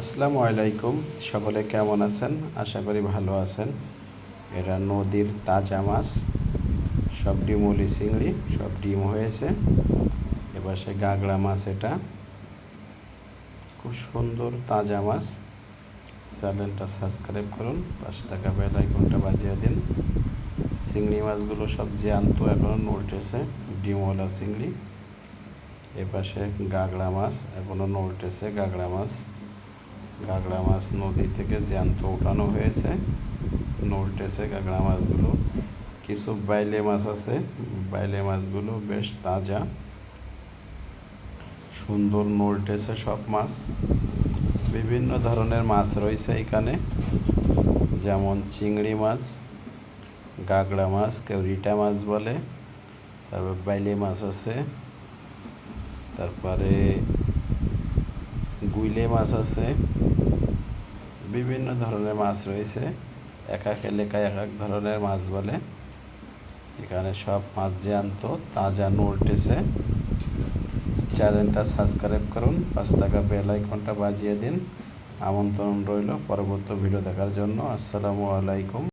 আসসালামু আলাইকুম। সকলে কেমন আছেন? আশা করি ভালো আছেন। এরা নদীর তাজা মাছ। সব ডিমলি চিংড়ি, সব ডিম হয়েছে। এবার সে গাগড়া মাছ এটা। খুব সুন্দর তাজা মাছ। চ্যানেলটা সাবস্ক্রাইব করুন, পাশে থাকা বেল আইকনটা বাজিয়ে দিন। চিংড়ি মাছগুলো সব জ্যান্ত এখনও নড়তেছে। ডিমওয়ালা চিংড়ি। এপাশে গাগড়া মাছ এখনও নড়তেছে গাগড়া মাছ। গাগড়া মাছ নদী থেকে জ্যান্ত উঠানো হয়েছে। নড়তেছে গাগড়া মাছগুলো, কিছু বাইলে মাছ আছে। বাইলে মাছগুলো বেশ তাজা। সুন্দর নড়তেছে সব মাছ। বিভিন্ন ধরনের মাছ রয়েছে এখানে। যেমন চিংড়ি মাছ, গাগড়া মাছ, কেউ রিটা মাছ বলে। তারপর বাইলে মাছ আছে। তারপরে গুইলে মাছ আছে, বিভিন্ন ধরনের মাছ রয়েছে, এক এক এলাকায় এক এক ধরনের মাছ বলে। এখানে সব মাছ জ্যান্ত তাজা নড়তেছে চ্যানেলটা সাবস্ক্রাইব করুন পাঁচ টাকা বেল আইকনটা বাজিয়ে দিন। আমন্ত্রণ রইল পরবর্তী ভিডিও দেখার জন্য। আসসালামু আলাইকুম।